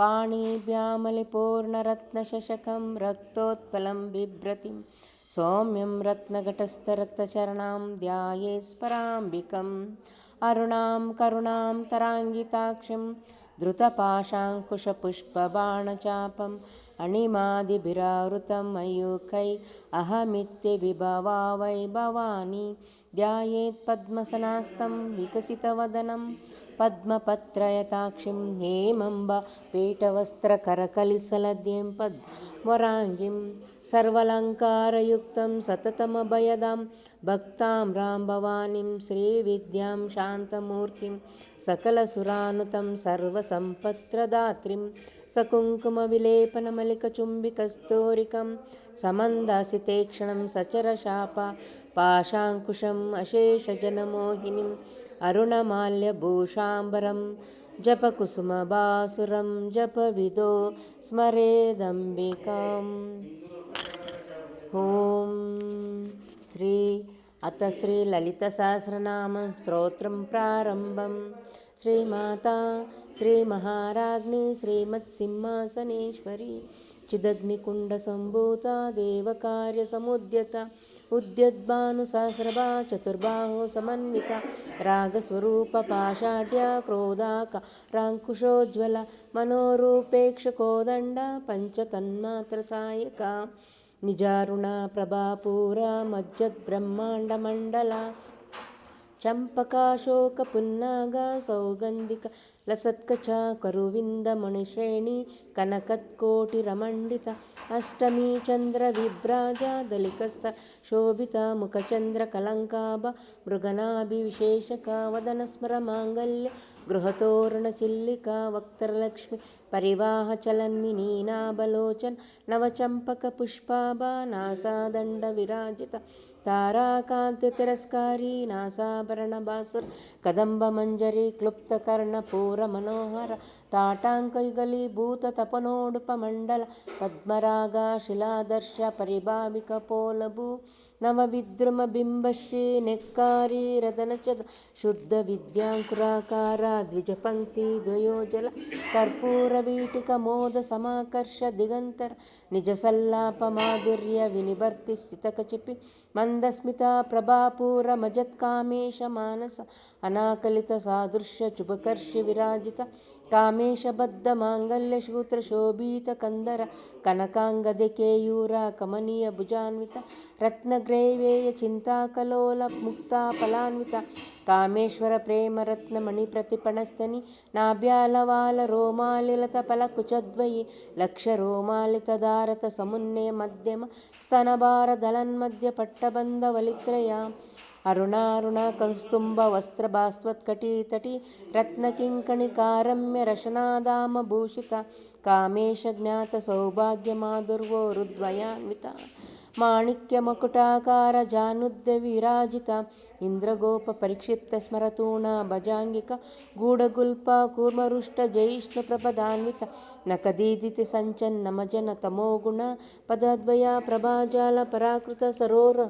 पाणिभ्यामलिपूर्णरत्नशशकं रक्तोत्पलं बिभ्रतिं सौम्यं रत्नघटस्थरक्तचरणां ध्याये स्मराम्बिकम् अरुणां करुणां तराङ्गिताक्षिं धृतपाशाङ्कुशपुष्पबाणचापम् अणिमादिभिरावृतं मयूखै अहमित्यविभवा वै भवानी ध्यायेत् पद्मसनास्तं विकसितवदनं पद्मपत्रयताक्षिं हेमम्ब पीठवस्त्रकरकलिसलद्यं पद्मराङ्गिं सर्वलङ्कारयुक्तं सततमभयदां भक्तां रां भवानीं श्रीविद्यां शान्तमूर्तिं सकलसुरानुतं सर्वसम्पत्प्रदात्रीं सकुङ्कुमविलेपनमलिकचुम्बिकस्तोरिकं समन्दासितेक्षणं सचरशापा पाशाङ्कुशम् अशेषजनमोहिनीम् अरुणमाल्यभूषाम्बरं जपकुसुमबासुरं जपविदो स्मरेदम्बिकाम् ॐ श्री अथ श्रीललितसहस्रनाम स्तोत्रं प्रारम्भं श्रीमाता श्रीमहाराज्ञी श्रीमत्सिंहासनेश्वरी चिदग्निकुण्डसम्भूता देवकार्यसमुद्यता उद्यद्भानुसहस्रभा चतुर्बाहो समन्विता रागस्वरूपपाषाढ्या क्रोधाक राङ्कुशोज्ज्वल मनोरूपेक्षकोदण्डा पञ्चतन्मात्रसायका निजारुणा प्रभापूरा मज्जद्ब्रह्माण्डमण्डला ಚಂಪಕಾಶೋಕಪುನ್ನಾಗ ಸೌಗಂಧಿಕ ಲಸತ್ಕಚ ಕರುವಿಂದಮಣಿಶ್ರೇಣಿ ಕನಕತ್ಕೋಟಿರಮಂಡಿತ ಅಷ್ಟಮಿ ಚಂದ್ರ ವಿಭ್ರಾಜ ದಲಿಕಸ್ಥ ಶೋಭಿತ ಮುಖಚಂದ್ರ ಕಲಂಕಾಭ ಮೃಗನಾಭಿವಿಶೇಷಕ ವದನ ಸ್ಮರ ಮಾಂಗಲ್ಯ ಗೃಹತೋರಣ ಚಿಲ್ಲಿಕಾ ವಕ್ತರಲಕ್ಷ್ಮಿ ಪರಿವಾಹ ಚಲನ್ಮಿನಿ ನಾಭಲೋಚನ್ ನವಚಂಪಕ ಪುಷ್ಪಾಭ ನಾಸಾದಂಡ ವಿರಾಜಿತ ताराकान्तितिरस्कारी नासाभरणभासुर कदम्बमञ्जरी क्लुप्तकर्णपूरमनोहर ताटाङ्कयुगलीभूततपनोडुपमण्डल पद्मरागा शिलादर्श परिभाविकपोलभू नवविद्रुमबिम्बश्री नेक्कारी रदनचद शुद्धविद्याङ्कुराकारा द्विजपङ्क्तिद्वयोजल कर्पूरवीटिकमोदसमाकर्ष दिगन्तर निजसल्लापमाधुर्य विनिवर्तिस्थितकचिपि मन्दस्मिता प्रभापूरमजत्कामेशमानस अनाकलितसादृश्यचुबकर्षि विराजित कामेशबद्धमाङ्गल्यसूत्रशोभितकन्दर कनकाङ्गदकेयूरा कमनीयभुजान्वित रत्नग्रैवेयचिन्ताकलोलमुक्ताफलान्विता कामेश्वरप्रेमरत्नमणिप्रतिपणस्तनि नाभ्यालवालरोमालिलतफलकुचद्वयि लक्षरोमालितदारतसमुन्नयमध्यम स्तनभारदलन्मध्यपट्टबन्धवलित्रया अरुणारुणकौस्तुम्भवस्त्रभास्वत्कटितटी रत्नकिङ्कणिकारम्यरशनादामभूषिता ఇంద్రగోప పరిక్షిప్త స్మరతూణ భజాంగిక గూఢగుల్ప కూర్మరుష్ట జైష్ణు ప్రపదాన్విత నకదీదితి సంచన్నమజన తమోగుణ పదద్వయ ప్రభాజాల పరాకృత సరోర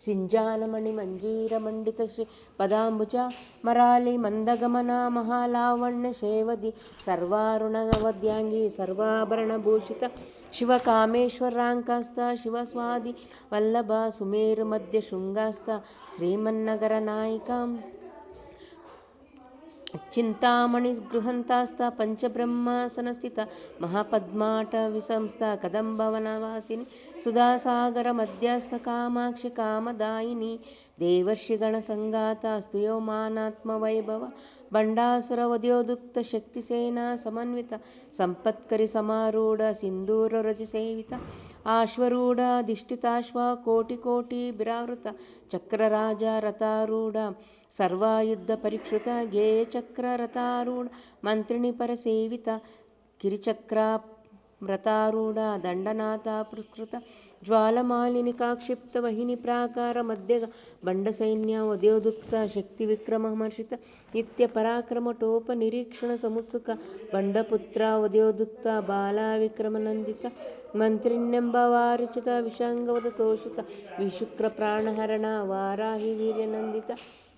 సింజానమణి మంజీరమండిత శ్రీ పదాంబుజ మరాలి మందగమన మహాలావణ్య శేవది సర్వారుణవద్యాంగి సర్వాభరణభూషిత శివకామేశ్వరాంకాస్త శివస్వాది వల్లభ సుమేరు మధ్య శృంగాస్త శ్రీమన్న श्रीमन्नगरनायिकां चिन्तामणिगृहन्तास्ता पञ्चब्रह्मासनस्थिता महापद्माटविसंस्था कदम्बवनवासिनी सुधासागरमध्यस्थ कामाक्षि कामदायिनी देवर्षिगणसङ्गाता स्तुयोमानात्मवैभव बण्डासुरवद्योदुक्तशक्तिसेना समन्वित सम्पत्करिसमारूढ सिन्दूररजसेवित ఆశ్వరూఢాధిష్ఠితాశ్వ కోటికోటి బిరావృత చక్రరాజ రథారూఢ సర్వాయుద్ధ పరీక్షృత గేయచక్ర రథారూఢ మంత్రిణి పరసేవిత గిరిచక్ర ಮೃತಾರೂಢ ದಂಡನಾಥ ಪುರಸ್ಕೃತ ಜ್ವಾಲಮಾಲಿನಿ ಕಾಕ್ಷಿಪ್ತ ವಹಿನಿ ಪ್ರಾಕಾರ ಮಧ್ಯ ಬಂಡಸೈನ್ಯ ವಧೋದುಕ್ತ ಶಕ್ತಿ ವಿಕ್ರಮ ಹರ್ಷಿತ ನಿತ್ಯ ಪರಾಕ್ರಮ ಟೋಪ ನಿರೀಕ್ಷಣ ಸಮುತ್ಸುಕ ಬಂಡಪುತ್ರ ವಧೋದುಕ್ತ ಬಾಲ ವಿಕ್ರಮನಂದಿತ ಮಂತ್ರಿನ್ಯಂಬವಾರಿಚಿತ ವಿಷಾಂಗವದ ತೋಷಿತ ವಿಶುಕ್ರ ಪ್ರಾಣಹರಣ ವಾರಾಹಿ ವೀರ್ಯ ನಂದಿತ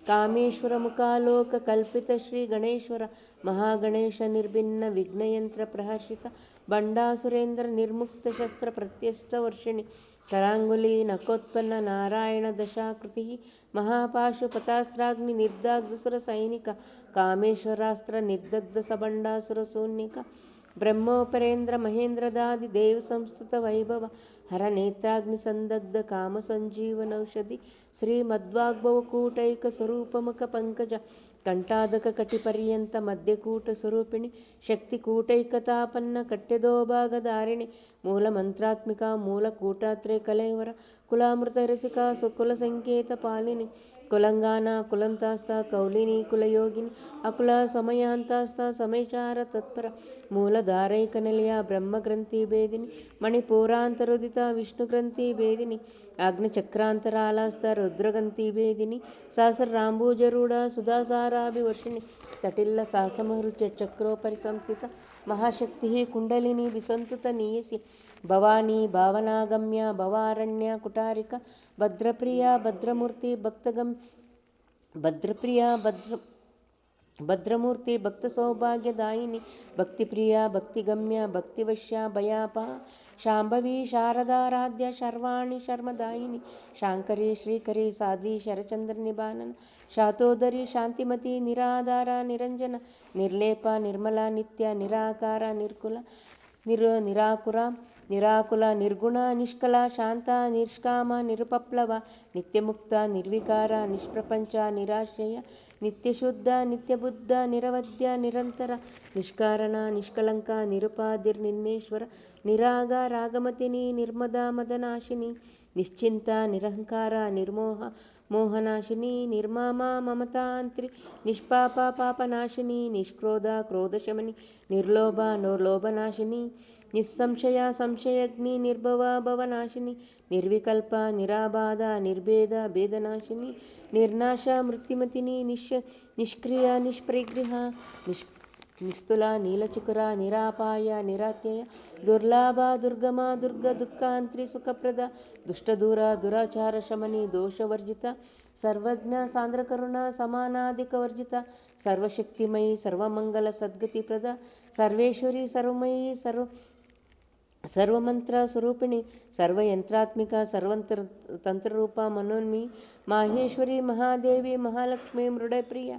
ಕಾಮೇಶ್ವರ ಮುಖಾಲೋಕ ಕಲ್ಪಿತ ಶ್ರೀ ಗಣೇಶ್ವರ ಮಹಾಗಣೇಶ ನಿರ್ಭಿನ್ನ ವಿಘ್ನಯಂತ್ರ ಪ್ರಹರ್ಷಿತ ಬಂಡಾಸುರೇಂದ್ರ ನಿರ್ಮುಕ್ತ ಶಸ್ತ್ರ ಪ್ರತ್ಯಸ್ತ ವರ್ಷಿಣಿ ಕರಾಂಗುಲಿ ನಕೋತ್ಪನ್ನ ನಾರಾಯಣ ದಶಾಕೃತಿ ಮಹಾಪಾಶುಪತಾಸ್ತ್ರಾಗ್ನಿ ನಿರ್ದಾಗ್ಧಸುರ ಸೈನಿಕ ಕಾಮೇಶ್ವರಾಸ್ತ್ರ ನಿರ್ದಗ್ಧಸ ಬಂಡಾಸುರ ಸೂನ್ಯಕ ಬ್ರಹ್ಮೋಪರೇಂದ್ರ ಮಹೇಂದ್ರದಾದಿ ದೇವ ಸಂಸ್ಕೃತ ವೈಭವ ಹರ ನೇತ್ರಾಗ್ನಿ ಸಂದಗ್ಧ ಕಾಮ ಸಂಜೀವನೌಷಧಿ ಶ್ರೀ ಮದ್ವಾಗ್ಭವ ಕೂಟೈಕ ಸ್ವರೂಪಮುಖ ಪಂಕಜ ಕಂಟಾದಕ ಕಟಿಪರ್ಯಂತ ಮಧ್ಯಕೂಟ ಸ್ವರೂಪಿಣಿ ಶಕ್ತಿ ಕೂಟೈಕತಾಪನ್ನ ಕಟ್ಯದೋಭಾಗಧಾರಿಣಿ ಮೂಲ ಮಂತ್ರಾತ್ಮಿಕ ಮೂಲ ಕೂಟಾತ್ರೇ ಕಲೈವರ ಕುಲಾಮೃತ ರಸಿಕಾ ಸುಕುಲ ಸಂಕೇತ ಪಾಲಿನಿ కులంగాన కులంతాస్త కౌలిని కులయోగిని అకుల సమయాంతాస్త సమయచార తత్పర మూలధారైక నిలయ బ్రహ్మగ్రంథి భేదిని మణిపూరాంతరుదిత విష్ణుగ్రంథి భేదిని అగ్నిచక్రాంతరాలాస్త రుద్రగంతి భేదిని సహస్రరాంబూజరూఢ సుధాసారాభివర్షిణి తటిల్ల సాసమహృచ చక్రోపరి సంస్థిత మహాశక్తి కుండలిని విసంతుత నీయసి భవానీ భావనాగమ్య భవారణ్య కుటారిక భద్రప్రియ భద్రమూర్తి భక్తగం భద్రప్రియ భద్ర భద్రమూర్తి భక్త సౌభాగ్యదాయిని భక్తిప్రియ భక్తిగమ్య భక్తివశ్య భయాప శాంభవి శారదారాధ్య శర్వాణి శర్మదాయిని శాంకరి శ్రీకరి సాధ్వి శరచంద్ర నిబానన శాతోదరి శాంతిమతి నిరాధార నిరంజన నిర్లేప నిర్మల నిత్య నిరాకార నిర్కుల నిరు నిరాకుర నిరాకుల నిర్గుణ నిష్కల శాంత నిష్కామ నిరుపప్లవ నిత్యముక్త నిర్వికార నిష్ప్రపంచ నిరాశయ నిత్యశుద్ధ నిత్యబుద్ధ నిరవధ్య నిరంతర నిష్కారణ నిష్కలంక నిరుపాధిర్నిన్నేశ్వర నిరాగ రాగమతిని నిర్మద మదనాశిని నిశ్చింత నిరహంకార నిర్మోహ మోహనాశిని నిర్మామ మమతాంత్రి నిష్పాప పాపనాశిని నిష్క్రోధ క్రోధశమని నిర్లోభ నోర్లోభనాశిని నిస్సంశయ సంశయగ్ని నిర్భవ భవనాశిని నిర్వికల్ప నిరాబాధ నిర్భేద భేదనాశిని నిర్నాశ మృత్యుమతిని నిష్ నిష్క్రియ నిష్ప్రగృహ నిష్ నిస్తుల నీలచుకుర నిరాపాయ నిరాత్యయ దుర్లాభ దుర్గమ దుర్గ దుఃఖాంత్రి సుఖప్రద దుష్టదూర దురాచార శమని దోషవర్జిత సర్వజ్ఞ సాంద్రకరుణ సమానాధికవర్జిత సర్వశక్తిమయి సర్వమంగళ సద్గతిప్రద సర్వేశ్వరి సర్వమయి సర్వ సర్వమంత్ర స్వరూపిణి సర్వయంత్రాత్మిక సర్వంత్ర తంత్రరూప మనోన్మి మాహేశ్వరి మహాదేవి మహాలక్ష్మి మృడప్రియ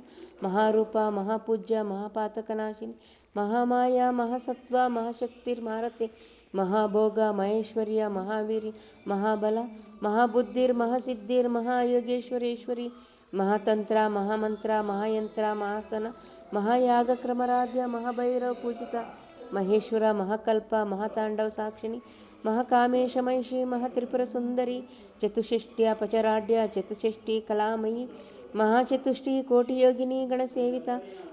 మహారూప మహాపూజ్య మహాపాతకనాశిని మహామాయ మహాసత్వ మహాశక్తిర్మారతి మహాభోగ మహేశ్వర్య మహావీరి మహాబల మహాబుద్ధిర్ మహాసిద్ధిర్ మహాయోగేశ్వరేశ్వరి మహాతంత్ర మహామంత్ర మహాయంత్ర మహాసన మహాయాగక్రమరాధ్య మహాభైరవ పూజిత ಮಹೇಶ್ವರ, ಮಹಾಕಲ್ಪ, ಮಹಾತಾಂಡವ ಸಾಕ್ಷಿಣಿ, ಮಹಾಕಾಮೇಶ, ಮಹಿಷಿ, ಮಹಾತ್ರಿಪುರ ಸುಂದರಿ ಚತುಷ್ಠಿಯ ಪಚರಾಢ್ಯ ಚತುಷ್ಠಿ ಕಲಾಮಯಿ ಮಹಾಚತುಷ್ಟಿ ಕೋಟಿಯೋಗಿನಿ ಗಣಸೇವಿತ,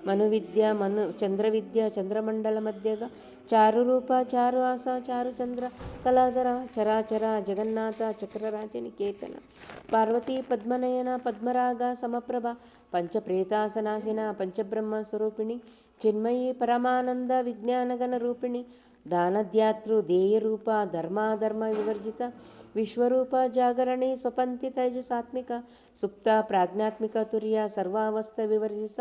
ಮನುವಿದ್ಯ, ಮನು, ಚಂದ್ರವಿದ್ಯ, ಚಂದ್ರಮಂಡಲ ಮಧ್ಯಗ ಚಾರು ರೂಪ ಚಾರು ಆಸ ಚಾರು ಚಂದ್ರ ಕಲಾಧರ, ಚರಾಚರ, ಜಗನ್ನಾಥ, ಚಕ್ರರಾಜನಿಕೇತನ, ಪಾರ್ವತಿ, ಪದ್ಮನಯನ, ಪದ್ಮರಾಗ, ಸಮಪ್ರಭ, ಪಂಚಪ್ರೇತಾಸನಾಸಿನ, ಪಂಚಬ್ರಹ್ಮ ಸ್ವರೂಪಿಣಿ స్వరూపిణి చిన్మయి పరమానంద విజ్ఞానగణ రూపిణి దానద్యాతృ దేయరూప ధర్మాధర్మ వివర్జిత విశ్వరూప జాగరణి స్వపంతి తైజసాత్మిక సుప్త ప్రాజ్ఞాత్మిక తుర్య సర్వావస్థ వివర్జిత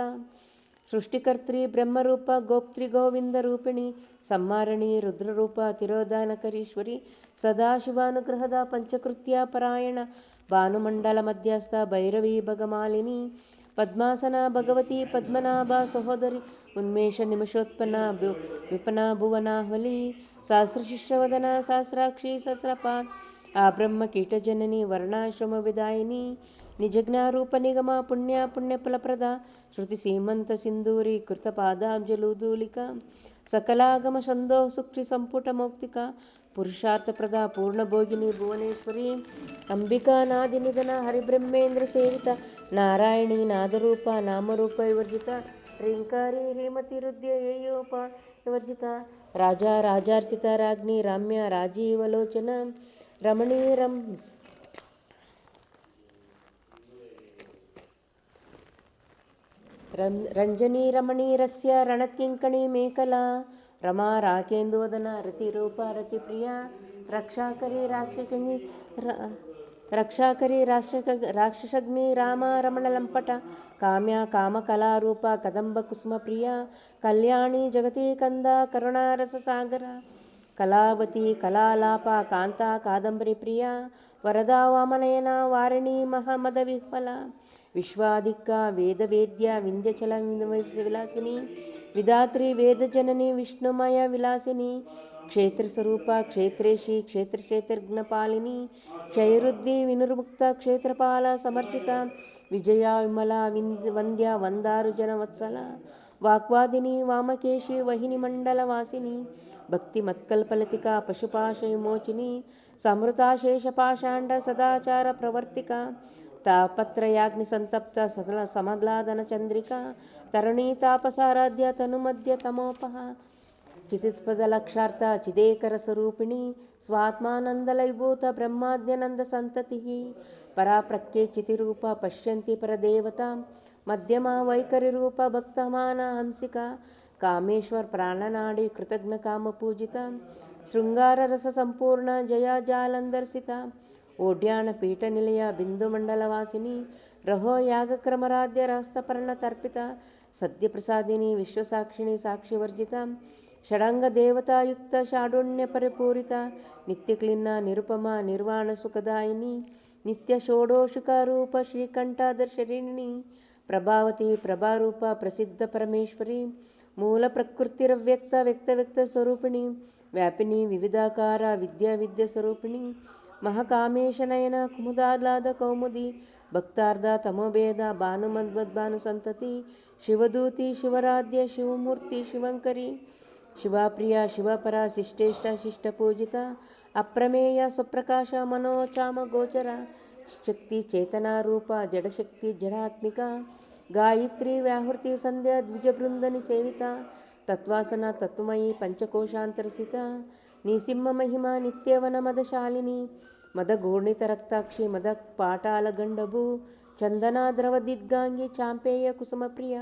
సృష్టికర్త్రి బ్రహ్మరూప గోప్త్రి గోవింద రూపిణి సంహారిణి రుద్రరూప తిరోధానకరీశ్వరి సదాశివానుగ్రహద పంచకృత్య పరాయణ భానుమండల మధ్యస్థ భైరవీ ಪದ್ಮಾಸನ ಭಗವತಿ ಪದ್ಮನಾಭ ಸಹೋದರಿ ಉನ್ಮೇಷ ನಿಮಿಷೋತ್ಪನ್ನ ಭು ವಿಪನ ಭುವನಾಹ್ವಲಿ ಸಹಸ್ರಶಿಷ್ಯವದನ ಸಹಸ್ರಾಕ್ಷಿ ಸಹಸ್ರಪಾತ್ ಆ ಬ್ರಹ್ಮ ಕೀಟಜನನಿ, ವರ್ಣಾಶ್ರಮ ವಿದಾಯಿನಿ, ನಿಜಜ್ಞಾರೂಪ ನಿಗಮ, ಪುಣ್ಯ ಪುಣ್ಯಫಲಪ್ರದ ಶ್ರುತಿ ಸೀಮಂತ ಸಿಂಧೂರಿ ಕೃತಪಾದಾಬ್ಜಲೂದೂಲಿಕ ಸಕಲಾಗಮ ಛಂದೋ ಸುಕ್ಷಿ ಸಂಪುಟ ಮೌಕ್ತಿಕ ಪುರುಷಾರ್ಥಪ್ರದ ಪೂರ್ಣಭೋಗಿನಿ ಭುವನೇಶ್ವರಿ. ಅಂಬಿಕಾನಾದಿ ನಿಧನ ಹರಿಬ್ರಹ್ಮೇಂದ್ರ ಸೇವಿತ. ನಾರಾಯಣಿ ನಾದರೂಪ ನಾಮರೂಪ ವಿವರ್ಜಿತ. ಶ್ರೀಂಕಾರಿ ಹೇಮತಿ ಹೃದಯ ಏಯೋಪ ವಿವರ್ಜಿತ. ರಾಜ ರಾಜಾರ್ಚಿತ ರಾಜ್ಞಿ ರಾಮ್ಯ ರಾಜೀವಲೋಚನ ರಮಣೀ ರಂ ರಂಜನಿ ರಮಣೀರಸ್ಯ ರಣತ್ಕಿಂಕಣಿ ಮೇಕಲಾ. ರಮಾ ರಾಕೇಂದು ವದನ ರತಿ ರೂಪ ರತಿ ಪ್ರಿಯ. ರಕ್ಷಾಕರಿ ರಾಕ್ಷಕಣಿ ರಕ್ಷಾಕರಿ ರಾಕ್ಷಕ, ರಾಕ್ಷಸಗ್ನಿ ರಾಮ ರಮಣ ಲಂಪಟ. ಕಾಮ್ಯ ಕಾಮಕಲಾರೂಪ ಕದಂಬ ಕುಸುಮ ಪ್ರಿಯ. ಕಲ್ಯಾಣಿ ಜಗತಿ ಕಂದ ಕರುಣಾರಸ ಸಾಗರ. ಕಲಾವತಿ ಕಲಾಲಾಪ ಕಾಂತ ಕಾದಂಬರಿ ಪ್ರಿಯ. ವರದಾ ವಾಮನಯನ ವಾರಣಿ ಮಹಮದ ವಿಹ್ವಲ. ವಿಶ್ವಾಧಿಕ್ಕ ವೇದವೇದ್ಯ ವಿಂಧ್ಯಚಲ ವಿಲಾಸಿನಿ. విధాత్రి వేదజనని విష్ణుమయ విలాసిని క్షేత్రస్వరూప క్షేత్రేషి క్షేత్రక్షేత్రజ్ఞపాలిని క్షయరుద్వి వినుర్ముక్త క్షేత్రపాల సమర్చిత విజయ విమల వంద్య వందారు జనవత్సల వాక్వాదిని వామకేశి వహిని మండల వాసిని భక్తి మత్కల్పలతిక పశుపాశయమోచిని సమృతాశేషపాషాండ సదాచార ప్రవర్తిక తాపత్రయాగ్ని సంతప్త సకల సమగ్లాదన చంద్రిక తరణీతాపసారాధ్య తనుమధ్య తమోపహ చితిస్పజలక్షార్థ చిదేకర స్వరూపిణి స్వాత్మానందలైభూత బ్రహ్మాద్యనంద సంతతి పరాప్రక్యే చితిరూప పశ్యంతి పరదేవత మధ్యమా వైఖరి రూప భక్తమాన హంసిక కామేశ్వర్ ప్రాణనాడి కృతజ్ఞ కామ పూజిత శృంగార రస సంపూర్ణ జయా జాలందర్శిత ఓడ్యాన పీఠ నిలయ బిందుమండలవాసిని రహో యాగక్రమరాధ్య రాస్తపర్ణ తర్పిత సత్యప్రసాదిని విశ్వసాక్షిణి సాక్షివర్జిత. షడంగ దేవతాయుక్త పరిపూరిత నిత్యక్లిన్న నిరుపమ నిర్వాణ సుఖదాయిని నిత్య షోడోషుకారూప శ్రీకంఠాదర్శరిణి ప్రభావతి ప్రభారూప ప్రసిద్ధ పరమేశ్వరి మూల ప్రకృతిరవ్యక్త వ్యక్త వ్యక్త స్వరూపిణి వ్యాపిని వివిధాకార విద్యా విద్య స్వరూపిణి మహకామేశనయన కుముదాహ్లాద కౌముది భక్తార్థ తమోభేద భానుమద్భాను సంతతి ಶಿವದೂತಿ ಶಿವರಾಧ್ಯ, ಶಿವಮೂರ್ತಿ, ಶಿವಂಕರಿ, ಶಿವಪ್ರಿಯ, ಶಿವಪರ, ಶಿಷ್ಟೇಷ್ಟ, ಶಿಷ್ಟಪೂಜಿತ, ಅಪ್ರಮೇಯ, ಸ್ವಪ್ರಕಾಶ, ಮನೋಚಾಮ, ಗೋಚರ, ಶಕ್ತಿ ಚೇತನಾರೂಪ ಜಡಶಕ್ತಿ, ಜಡಾತ್ಮಿಕ, ಗಾಯತ್ರಿ, ವ್ಯಾಹೃತಿ, ಸಂಧ್ಯಾ ದ್ವಿಜಬೃಂದನಿ ಸೇವಿತ, ತತ್ವಾಸನ, ತತ್ವಮಯಿ, ಪಂಚಕೋಶಾಂತರಸಿತ, ನಿಸಿಂಹ ಮಹಿಮಾ ನಿತ್ಯವನ ಮದಶಾಲಿನಿ ಮದಗೂರ್ಣಿತ ರಕ್ತಾಕ್ಷಿ, ಮದ ಪಾಟಾಲ ಗಂಡಭೂ ಚಂದನಾದ್ರವದಿದ್ಗಾಂಗಿ ಚಾಂಪೇಯ ಕುಸುಮಪ್ರಿಯ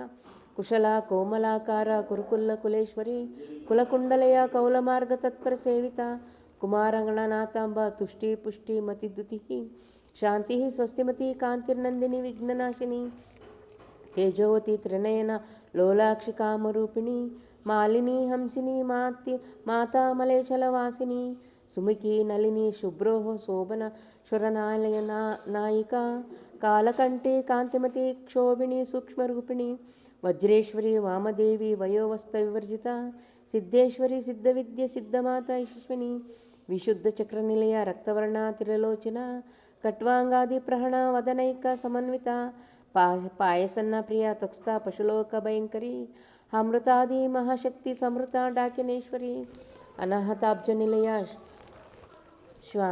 ಕುಶಲ, ಕೋಮಲಾಕಾರ, ಕುರುಕುಲ್ಲ ಕುಲೇಶ್ವರಿ, ಕುಲಕುಂಡಲೆಯ ಕೌಲಮಾರ್ಗ ತತ್ಪರ ಸೇವಿತ, ಕುಮಾರಂಗಣನಾಥಾಂಬ, ತುಷ್ಟಿ ಪುಷ್ಟಿ ಮತಿದ್ಯುತಿ ಶಾಂತಿ ಸ್ವಸ್ತಿಮತಿ ಕಾಂತಿರ್ನಂದಿನಿ ವಿಘ್ನನಾಶಿನಿ. ತೇಜೋವತಿ ತ್ರಿನಯನ ಲೋಲಾಕ್ಷಿ ಕಾಮರೂಪಿಣಿ. ಮಾಲಿನಿ ಹಂಸಿನಿ ಮಾತಾ ಮಾತಾಮಲೇಶಲವಾಸಿನಿ ಸುಮುಖಿ ನಲಿನಿ ಶುಭ್ರೋಹ ಶೋಭನ ಶುರನಾಲಯ ನಾಯಿಕಾ శుభ్రోహ కాంతిమతి క్షోభిణి సూక్ష్మరూపిణి వజ్రేశ్వరి వామదేవి వయోవస్థ వివర్జిత సిద్ధేశ్వరి సిద్ధ విద్య సిద్ధమాత యశస్విని విశుద్ధ చక్ర నిలయ రక్తవర్ణ తిరలోచన కట్వాంగాది ప్రహణ వదనైక సమన్విత పా పాయసన్న ప్రియ త్వక్స్థ పశులోక భయంకరి అమృతాది మహాశక్తి సమృత డాకినేశ్వరి అనహతాబ్జ నిలయ శ్వా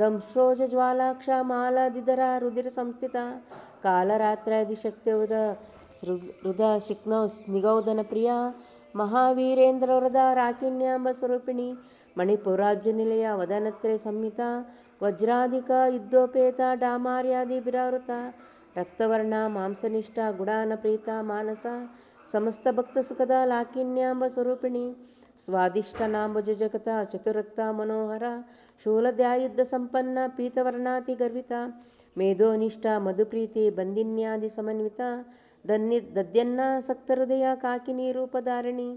ದಂಶ್ರೋಜ ಜ್ವಾಲಾಕ್ಷ ಮಾಲಾದಿದರ ರುದಿರ ಸಂಸ್ಥಿತ ಕಾಲರಾತ್ರಾದಿಶಕ್ತಿಯುದ ಸೃ ಹೃದ ಶೃಕ್ನೌ ನಿಗೌದನ ಪ್ರಿಯ ಮಹಾವೀರೇಂದ್ರವರದ ರಾಕಿಣ್ಯಾಂಬ ಸ್ವರೂಪಿಣಿ, ಮಣಿಪುರಾಜ್ಯ ನಿಲಯ ವದನತ್ರೆ ಸಂಹಿತ, ವಜ್ರಾಧಿಕ ಯುದ್ಧೋಪೇತ ಡಾಮಾರ್ಯಾದಿ ಬಿರಾವೃತ, ರಕ್ತವರ್ಣ ಮಾಂಸನಿಷ್ಠ ಗುಡಾನ ಪ್ರೀತ ಮಾನಸ, ಸಮಸ್ತ ಭಕ್ತ ಸುಖದ ಲಾಕಿನ್ಯಾಂಬ ಸ್ವರೂಪಿಣಿ ಸ್ವಾದಿಷ್ಟನಾಂಬುಜ ಜಗತ ಚತುರಕ್ತ ಮನೋಹರ, ಶೂಲದ್ಯಾಯುದ್ಧ ಸಂಪನ್ನ, ಪೀತವರ್ಣಾತಿ ಗರ್ವಿತ, ಮೇಧೋನಿಷ್ಠ, ಮಧುಪ್ರೀತಿ, ಬಂದಿನ್ಯಾದಿ ಸಮನ್ವಿತ, ದನ್ನಿ ದದ್ಯನ್ನಾಸಕ್ತ ಹೃದಯ ಕಾಕಿನಿ ರೂಪಧಾರಿಣಿ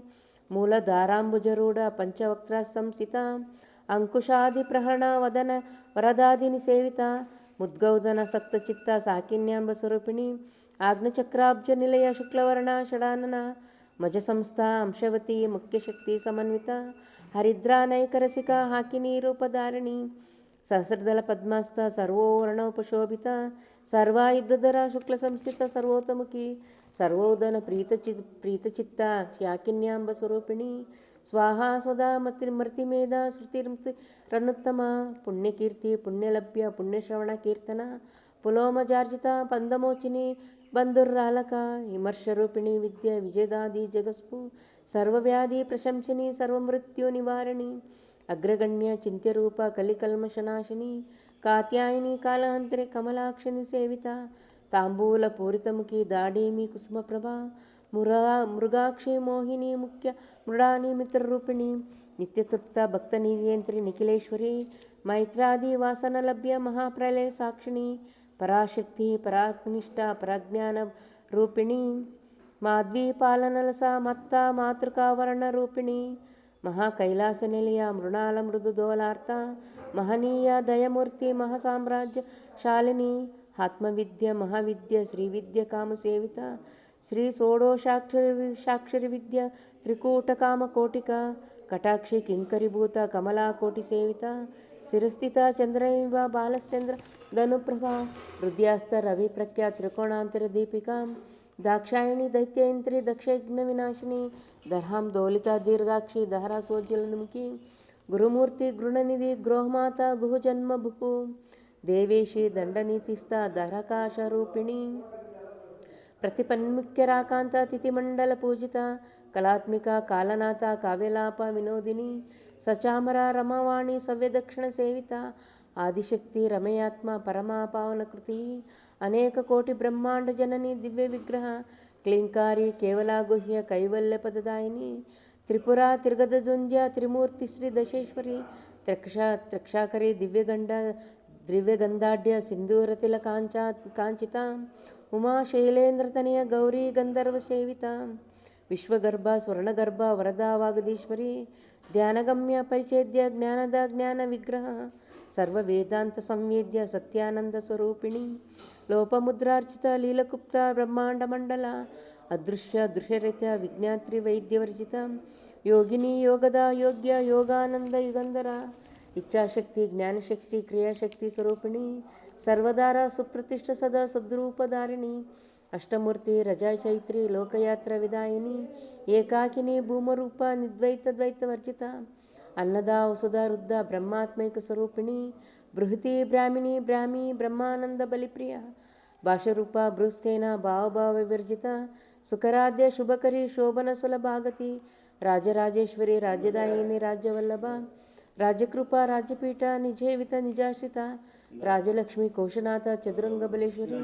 ಮೂಲಧಾರಾಂಬುಜರೂಢ ಪಂಚವಕ್ತ್ರ ಸಂಸಿತ ಅಂಕುಶಾದಿ ಪ್ರಹರಣ ವದನ ವರದಾದಿನಿ ಸೇವಿತ ಮುದ್ಗೌದನ ಸಕ್ತಚಿತ್ತ ಸಾಕಿನ್ಯಾಂಬ ಸ್ವರೂಪಿಣಿ ಆಗ್ನಚಕ್ರಾಬ್ಜ ನಿಲಯ ಶುಕ್ಲವರ್ಣ ಷಡಾನನ మజ సంస్థ అంశవతి ముఖ్యశక్తి సమన్విత హరిద్రానైకరసిక హాకిని రూపధారిణి సహస్రదళ పద్మాస్త సర్వోవర్ణోపశోభిత సర్వాయుధర శుక్ల సంస్థిత సర్వోతముఖి సర్వోదన ప్రీతచి ప్రీతచిత్త శాకిన్యాంబ స్వరూపిణి స్వాహా స్వదా మతి మృతిమేధ శృతిర్మృతి రనుత్తమ పుణ్యకీర్తి పుణ్యలభ్య పుణ్యశ్రవణ కీర్తన పులోమజార్జిత పందమోచిని బంధుర్రాలక విమర్శరూపిణి విద్య విజయదాది జగస్పు సర్వవ్యాధి ప్రశంసిని సర్వమృత్యు నివారణి అగ్రగణ్య చింత్యరూప కలికల్మషనాశిని కాత్యాయని కాలహంత్రి కమలాక్షిని సేవిత తాంబూల పూరితముఖి దాడీమి కుసుమప్రభ మురా మృగాక్షి మోహిని ముఖ్య మృడాని మిత్రరూపిణి నిత్యతృప్త భక్త నియంత్రి నిఖిలేశ్వరి పరాశక్తి పరాగ్నిష్ట పరజ్ఞాన రూపిణి మాద్వీపాలనలస మత్త మాతృకావరణ రూపిణి మహాకైలాస నిలయ మృణాల మృదు దోలార్త మహనీయ దయమూర్తి మహాసామ్రాజ్య శాలిని ఆత్మవిద్య మహావిద్య శ్రీ విద్య కామసేవిత శ్రీ షోడోషాక్షరి సాక్షరి విద్య త్రికూటకామ కోటిక కటాక్షి కింకరిభూత కమలాకోటి సేవిత శిరస్థిత చంద్రైవ బాలశ్చంద్ర ధనుప్రభా హృదయాస్త రవి ప్రఖ్యా త్రికోణాంతర దీపికాం దాక్షాయణి దైత్యేంద్రి దక్షయజ్ఞ వినాశిని దర్హాం దోలిత దీర్ఘాక్షి దహరా సోజ్జలముఖి గురుమూర్తి గృణనిధి గృహమాత గుహజన్మ భుపు దేవేశి దండనీతిస్త దహరకాశరూపిణి ప్రతిపన్ముఖ్యరాకాంత తిథిమండల పూజిత ಕಲಾತ್ಮಿಕ ಕಾಲನಾಥ ಕಾವ್ಯಲಾಪ ವಿನೋದಿನಿ ಸಚಾಮರ ರಮವಾಣಿ ಸವ್ಯದಕ್ಷಿಣ ಸೇವಿತ ಆದಿಶಕ್ತಿ ರಮಯಾತ್ಮ ಪರಮಾಪಾವನ ಕೃತಿ ಅನೇಕ ಕೋಟಿ ಬ್ರಹ್ಮಾಂಡ ಜನನಿ ದಿವ್ಯ ವಿಗ್ರಹ ಕ್ಲಿಂಕಾರಿ ಕೇವಲ ಗುಹ್ಯ ಕೈವಲ್ಯ ಪದದಾಯಿನಿ ತ್ರಿಪುರ ತಿರ್ಗದ ಜುಂಜ ತ್ರಿಮೂರ್ತಿ ಶ್ರೀ ದಶೇಶ್ವರಿ ತ್ರಕ್ಷಾ ತ್ರಕ್ಷಾಕರಿ ದಿವ್ಯಗಂಡ ದ್ರಿವ್ಯಗಂಧಾಢ್ಯ ಸಿಂಧೂರ ತಿಲ ಕಾಂಚಾ ಕಾಂಚಿತ ಉಮಾ ಶೈಲೇಂದ್ರತನೆಯ ಗೌರಿ ಗಂಧರ್ವ ಸೇವಿತ ವಿಶ್ವಗರ್ಭ, ಸ್ವರ್ಣಗರ್ಭ, ವರದಾ ವಾಗದೀಶ್ವರಿ, ಧ್ಯಾನಗಮ್ಯ ಪರಿಚೇದ್ಯ ಜ್ಞಾನದ ಜ್ಞಾನ ವಿಗ್ರಹ, ಸರ್ವ ವೇದಾಂತ ಸಂವೇದ್ಯ ಸತ್ಯಾನಂದ ಸ್ವರೂಪಿಣಿ, ಲೋಪಮುದ್ರಾರ್ಚಿತ ಲೀಲಕುಪ್ತ ಬ್ರಹ್ಮಾಂಡ ಮಂಡಲ, ಅದೃಶ್ಯ ದೃಶ್ಯರಹಿತ ವಿಜ್ಞಾತ್ರಿ ವೈದ್ಯವರ್ಜಿತ, ಯೋಗಿನಿ ಯೋಗದ ಯೋಗ್ಯ ಯೋಗಾನಂದ ಯುಗಂಧರ, ಇಚ್ಛಾಶಕ್ತಿ, ಜ್ಞಾನಶಕ್ತಿ, ಕ್ರಿಯಾಶಕ್ತಿ ಸ್ವರೂಪಿಣಿ ಸರ್ವಧಾರ ಸುಪ್ರತಿಷ್ಠ ಸದಾ ಸದ್ರೂಪಧಾರಿಣಿ ಅಷ್ಟಮೂರ್ತಿ ರಜಾಚೈತ್ರಿ ಲೋಕಯಾತ್ರ ವಿದಾಯಿನಿ ಏಕಾಕಿನಿ ಭೂಮರೂಪ ನಿದ್ವೈತದ್ವೈತವರ್ಜಿತ ಅನ್ನದ ವಸುಧ ವೃದ್ಧ ಬ್ರಹ್ಮಾತ್ಮೈಕ ಸ್ವರೂಪಿಣಿ ಬೃಹತಿ ಬ್ರಾಹ್ಮಿಣಿ ಬ್ರಾಹ್ಮಿ ಬ್ರಹ್ಮಾನಂದ ಬಲಿಪ್ರಿಯ ಭಾಷರೂಪ ಭ್ರೂಸ್ಥೇನ ಭಾವಭಾವ ವಿವರ್ಜಿತ ಸುಖರಾಧ್ಯ ಶುಭಕರಿ ಶೋಭನ ಸುಲಭಾಗತಿ ರಾಜರಾಜೇಶ್ವರಿ ರಾಜ್ಯದಾಯಿನಿ ರಾಜ್ಯವಲ್ಲಭ ರಾಜಕೃಪ ರಾಜಪೀಠ ನಿಜೇವಿತ ನಿಜಾಶ್ರಿತ రాజలక్ష్మి కోశనాథ చతురంగబలేశ్వరి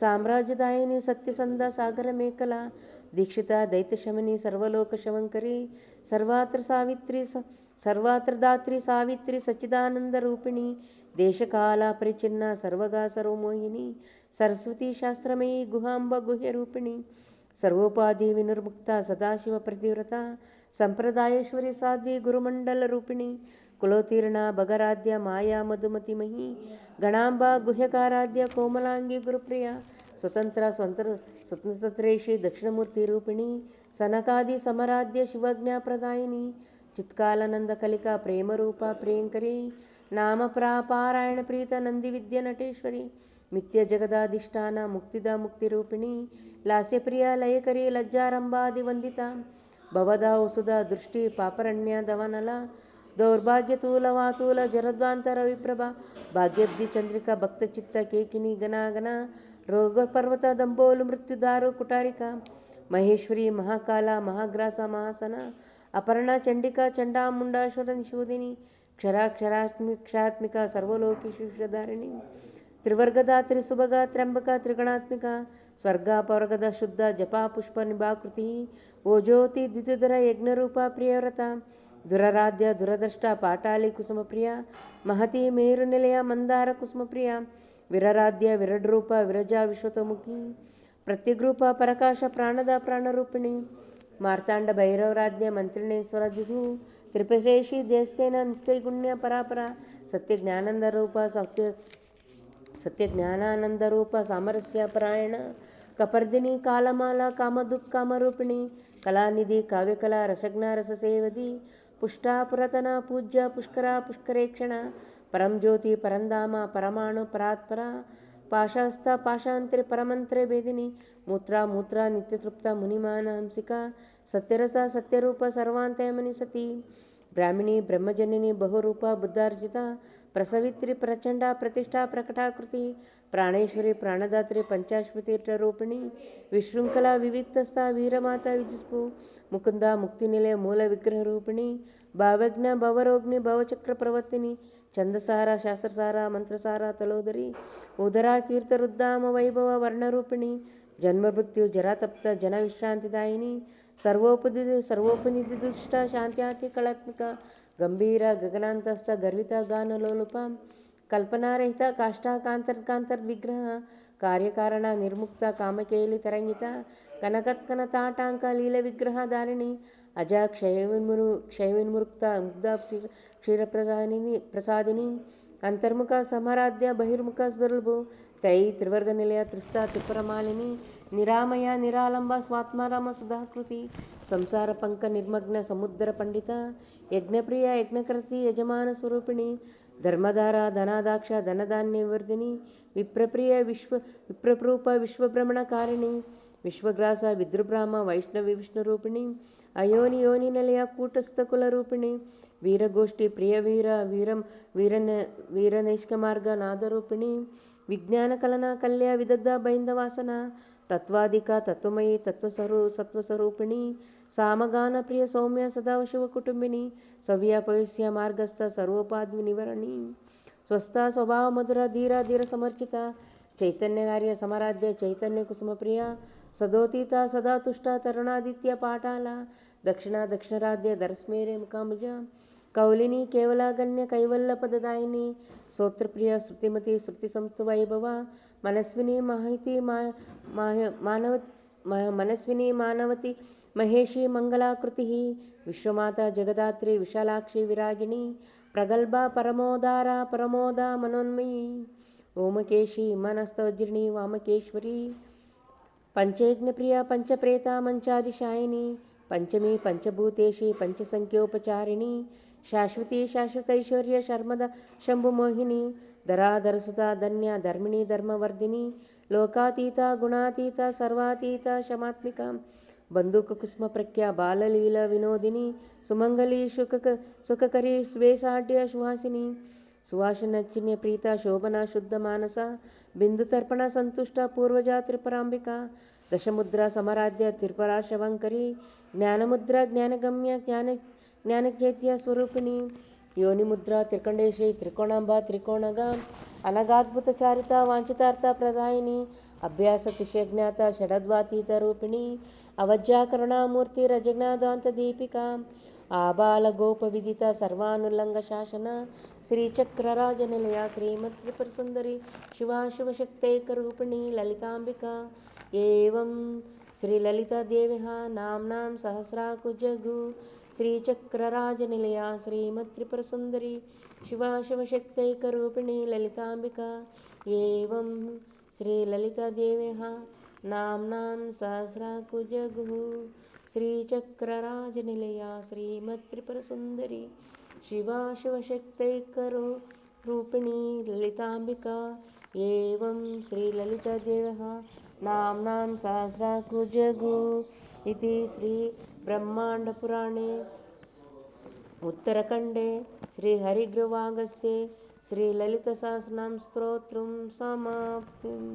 సామ్రాజ్యదాయిని సత్యసంధ సాగర మేకల దీక్షిత దైత్యశమని సర్వలోక శవంకరి సర్వాత్ర సావిత్రి సర్వాత్రదాత్రి సావిత్రి సచ్చిదానంద రూపిణి దేశకాల పరిచిన్న సర్వగా సర్వమోహిని సరస్వతీ శాస్త్రమయీ గుహాంబ గుహ్య రూపిణి ಸರ್ವೋಪಾಧಿ ವಿನಿರ್ಮುಕ್ತ ಸದಾಶಿವ ಪ್ರತಿವ್ರತ, ಸಂಪ್ರದಾಯೇಶ್ವರಿ ಸಾಧ್ವಿ ಗುರುಮಂಡಲ ರೂಪಿಣಿ ಕುಲೋತೀರ್ಣ ಭಗರಾಧ್ಯ ಮಾಯಾ ಮಧುಮತಿ ಮಹಿ, ಗಣಾಂಬ ಗುಹ್ಯಕಾರಾಧ್ಯ ಕೋಮಲಾಂಗಿ ಗುರುಪ್ರಿಯ, ಸ್ವತಂತ್ರ ಸ್ವತಂತ್ರ ಸ್ವತಂತ್ರೇಶಿ ದಕ್ಷಿಣಮೂರ್ತಿ ರೂಪಿಣಿ, ಸನಕಾದಿ ಸಮರಾಧ್ಯ ಶಿವಜ್ಞಾ ಪ್ರದಾಯಿನಿ, ಚಿತ್ಕಾಲನಂದ ಕಲಿಕಾ ಪ್ರೇಮರೂಪ ಪ್ರಿಯಂಕರಿ, ನಾಮಪ್ರಾಪಾರಾಯಣ ಪ್ರೀತ ನಂದಿವಿದ್ಯಾ ನಟೇಶ್ವರಿ ಮಿಥ್ಯ ಜಗದಾಧಿಷ್ಠಾನ ಮುಕ್ತಿದ ಮುಕ್ತಿರೂಪಿಣಿ, ಲಾಸ್ಯಪ್ರಿಯ ಲಯಕರಿ ಲಜ್ಜಾರಂಭಾದಿ ವಂದಿತ, ಭವದ ವಸುದ ದೃಷ್ಟಿ ಪಾಪರಣ್ಯ ದವನಲ, ದೌರ್ಭಾಗ್ಯ ತೂಲವಾತೂಲ ಜರದ್ವಾಂತರ ವಿಪ್ರಭ ಭಾಗ್ಯಬ್ಧಿ ಚಂದ್ರಿಕಾ ಭಕ್ತಚಿತ್ತ ಕೇಕಿನಿ ಗನಾಗನ, ರೋಗ ಪರ್ವತ ದಂಬೋಲು ಮೃತ್ಯುದಾರು ಕುಟಾರಿಕ, ಮಹೇಶ್ವರಿ ಮಹಾಕಾಲ ಮಹಾಗ್ರಾಸ ಮಹಾಸನ, ಅಪರ್ಣ ಚಂಡಿಕ ಚಂಡಾ ಮುಂಡಾಶುರ ನಿಶೋದಿನಿ ಕ್ಷರಾಕ್ಷರಾತ್ಮಿ ಕ್ಷಾತ್ಮಿಕ ಸರ್ವಲೋಕಿ ಶುಷ್ಯಧಾರಿಣಿ త్రివర్గదా త్రిసుభగ త్ర్యంబక త్రిగణాత్మిక స్వర్గ పౌరగద శుద్ధ జపా పుష్ప నిభాకృతి ఓ జ్యోతి ద్వితుధర యజ్ఞరూప ప్రియవ్రత. దురరాధ్య దురదృష్ట పాటాళి కుసుమప్రియ. మహతి మేరు నిలయ మందార కుసుమప్రియ. విరరాధ్య విరడ్రూప విరజా విశ్వతముఖి. ప్రత్యగ్రూప పరకాశ ప్రాణద ప్రాణరూపిణి. మార్తాండ భైరవరాధ్య మంత్రిణేశ్వరజిధు త్రిపశేషి దేస్తేన నిస్తైగుణ్య పరాపర. సత్య జ్ఞానంద రూప సత్య ಸತ್ಯ ಜ್ಞಾನಾನಂದ ರೂಪ ಸಾಮರಸ್ಯ ಪರಾಯಣ, ಕಪರ್ದಿನಿ ಕಾಲಮಾಲ ಕಾಮದುಕ್ ಕಾಮರೂಪಿಣಿ, ಕಲಾನಿಧಿ ಕಾವ್ಯಕಲಾ ರಸಜ್ಞ ರಸಸೇವದಿ ಪುಷ್ಟಾ ಪುರತನ ಪೂಜ್ಯ ಪುಷ್ಕರ ಪುಷ್ಕರೇಕ್ಷಣ, ಪರಂ ಜ್ಯೋತಿ ಪರಂಧಾಮ ಪರಮಾಣು ಪರಾತ್ಪರ, ಪಾಶಾಸ್ತ ಪಾಶಾಂತ್ರಿ ಪರಮಂತ್ರೆ ಭೇದಿನಿ, ಮೂತ್ರ ಮೂತ್ರ ನಿತ್ಯತೃಪ್ತ ಮುನಿಮಾನ ಹಂಸಿಕ ಸತ್ಯರಸ ಸತ್ಯರೂಪ ಸರ್ವಾಂತಯಮನಿ ಸತಿ, ಬ್ರಾಹ್ಮಿಣಿ ಬ್ರಹ್ಮಜನಿನಿ ಬಹುರೂಪ ಬುದ್ಧಾರ್ಜಿತ ప్రసవిత్రి ప్రచండ ప్రతిష్టా ప్రకటాకృతి ప్రాణేశ్వరి ప్రాణదాత్రి పంచాశ్వతీర్థ రూపిణి విశృంఖల వివిత్తస్థ వీరమాత విజిస్పు ముకుంద ముక్తి నిలయ మూల విగ్రహ రూపిణి భావజ్ఞ భవరోగ్ని భవచక్ర ప్రవర్తిని ఛందసార శాస్త్రసార మంత్రసార తలోదరి ఉదరా కీర్తరుద్దామ వైభవ వర్ణరూపిణి జన్మమృత్యు జరాతప్త జన విశ్రాంతిదాయిని సర్వోపది సర్వోపనిధి దుష్ట శాంత్యాతి కళాత్మిక ಗಂಭೀರ ಗಗನಾಂತಸ್ಥ ಗರ್ವಿತ ಗಾನಲೋಲುಪ ಕಲ್ಪನಾರಹಿತ ಕಾಷ್ಟಾಕಾಂತರ್ಕಾಂತರ್ವಿಗ್ರಹ ಕಾರ್ಯಕಾರಣ ನಿರ್ಮುಕ್ತ ಕಾಮಕೇಲಿ ತರಂಗಿತ ಕನಕತ್ಕನತಾಟಾಂಕ ಲೀಲ ವಿಗ್ರಹ ಧಾರಿಣಿ ಅಜ ಕ್ಷಯವಿನ್ಮುರು ಕ್ಷಯವಿನ್ಮುಕ್ತ ಮುಗ್ಧ ಕ್ಷೀರ- ಕ್ಷೀರಪ್ರಸಾದಿನಿ ಪ್ರಸಾದಿನಿ ಅಂತರ್ಮುಖ ಸಮರಾಧ್ಯ ಬಹಿರ್ಮುಖ ದುರ್ಲಭು త్రై త్రివర్గ నిలయ త్రిస్తా త్రిపురమాలిని నిరామయ నిరాలంబ స్వాత్మారామ సుధాకృతి సంసార పంక నిర్మగ్న సముద్ర పండిత యజ్ఞప్రియ యజ్ఞకర్తి యజమాన స్వరూపిణి ధర్మధార ధనాదాక్ష ధనధాన్యవర్ధిని విప్రప్రియ విశ్వ విప్రప్రూప విశ్వభ్రమణకారిణి విశ్వగ్రాస విద్రుబ్రాహ్మ వైష్ణవి విష్ణు రూపిణి అయోని యోని నిలయ కూటస్థకుల రూపిణి వీరగోష్ఠి ప్రియవీర వీరం వీర వీరనైష్క మార్గ నాదరూపిణి ಮಾರ್ಗ ನಾದರೂಪಿಣಿ ವಿಜ್ಞಾನ ಕಲನ ಕಲ್ಯ ವಿದಗ್ಧ ಬೈಂದವಾಸನ ತತ್ವಾಧಿಕ ತತ್ವಮಯಿ ತತ್ವಸರು ಸತ್ವಸ್ವರೂಪಿಣಿ, ಸಾಮಗಾನ ಪ್ರಿಯ ಸೌಮ್ಯ ಸದಾಶಿವ ಕುಟುಂಬಿನಿ ಸವ್ಯ ಪವಿಷ್ಯ ಮಾರ್ಗಸ್ಥ ಸರ್ವೋಪಾದ್ವಿ ನಿವರಣಿ. ಸ್ವಸ್ಥ ಸ್ವಭಾವ ಮಧುರ ಧೀರ ಧೀರ ಸಮರ್ಚಿತ ಚೈತನ್ಯಕಾರ್ಯ ಸಮರಾಧ್ಯ ಚೈತನ್ಯ ಕುಸುಮ ಪ್ರಿಯ, ಸದೋತೀತ ಸದಾ ತುಷ್ಟ ತರುಣಾದಿತ್ಯ ಪಾಟಾಲ ದಕ್ಷಿಣ ದಕ್ಷಿಣರಾಧ್ಯ ದರಸ್ಮೇರೆ ಮುಖಾಂಬುಜ. ಕೌಲಿನಿ ಕೇವಲಾಗಣ್ಯ ಕೈವಲ್ಲ ಪದದಾಯಿನಿ ಸ್ತೋತ್ರಪ್ರಿಯ ಶ್ರುತಿಮತಿ ಶ್ರುತಿ ಸಂಸ್ತು ವೈಭವ ಮನಸ್ವಿನಿ ಮಾಹಿತಿ ಮಾ ಮಾಯ- ಮಾನವ ಮ- ಮನಸ್ವಿನಿ ಮಾನವತಿ ಮಹೇಶಿ ಮಂಗಲಾಕೃತಿ ವಿಶ್ವಮಾತಾ ಜಗದಾತ್ರಿ ವಿಶಾಲಾಕ್ಷಿ ವಿರಾಗಿಣಿ ಪ್ರಗಲ್ಭ ಪರಮೋದಾರ ಪರಮೋದ ಮನೋನ್ಮಯಿ ಓಮಕೇಶಿ ಮನಸ್ತವಜ್ರಿಣಿ ವಾಮಕೇಶ್ವರಿ పంచయజ్ఞప్రియ పంచప్రేత మంచాదిశాయిని పంచమి పంచభూతేషి పంచసంఖ్యోపచారిణి ಶಾಶ್ವತಿ ಶಾಶ್ವತೈಶ್ವರ್ಯ ಶರ್ಮದ ಶಂಭುಮೋಹಿನಿ ಧರಾಧರಸುತ ಧನ್ಯ ಧರ್ಮಿಣಿ ಧರ್ಮವರ್ಧಿನಿ ಲೋಕಾತೀತ ಗುಣಾತೀತ ಸರ್ವಾತೀತ ಶಮಾತ್ಮಿಕ ಬಂದೂಕ ಕುಸ್ಮ ಪ್ರಖ್ಯ ಬಾಲಲೀಲ ವಿನೋದಿನಿ ಸುಮಂಗಲಿ ಶುಕಕ ಸುಖಕರಿ ಸ್ವೇಸಾಢ್ಯ ಸುಹಾಸಿನಿ ಸುವಾಸನಚ್ಚಿನ್ಯ ಪ್ರೀತ ಶೋಭನಾ ಶುದ್ಧ ಮಾನಸ ಬಿಂದುತರ್ಪಣ ಸಂತುಷ್ಟ ಪೂರ್ವಜಾ ತ್ರಿಪರಾಂಬಿಕಾ ದಶಮುದ್ರಾ ಸಮರಾಧ್ಯ ತ್ರಿಪರಾಶವಂಕರಿ ಜ್ಞಾನಮುದ್ರಾ ಜ್ಞಾನಗಮ್ಯ ಜ್ಞಾನ జ్ఞానచైత్య స్వరూపిణి యోనిముద్ర త్రికండేశి త్రికోణాంబ త్రికోణగా అనగాద్భుత చారిత వాంఛితార్థ ప్రదాయిని అభ్యాస తిశజ్ఞాత షడద్వాతీత రూపిణి అవజ్యాకరుణామూర్తి రజజ్ఞాదాంత దీపిక ఆబాల గోప విదిత సర్వానుల్లంఘ శాసన శ్రీచక్రరాజ నిలయ శ్రీమత్ త్రిపుర శివాశివశక్తైక రూపిణి లలితాంబిక. ఏం శ్రీ లలితాదేవి నామ్నాం శ్రీచక్రరాజనిలయా శ్రీమత్త్రిపురసుందరి శివా శివశక్తైకరూపిణి లలితాంబిక ఏం శ్రీలలితాదేవ్యः నామ్నాం సహస్రాకుజగుः శ్రీచక్రరాజనిలయా శ్రీమత్త్రిపురసుందరి శివా శివశక్తైకరు రూపిణి లలితాంబిక ఏం శ్రీలలితాదేవ నామ్నాం సహస్రాకుజగు ఇది శ్రీ श्रीब्रह्माण्डपुराणे उत्तरखण्डे श्रीहरिगृवागस्ते श्रीललितसहस्रनाम स्तोत्रं समाप्तम्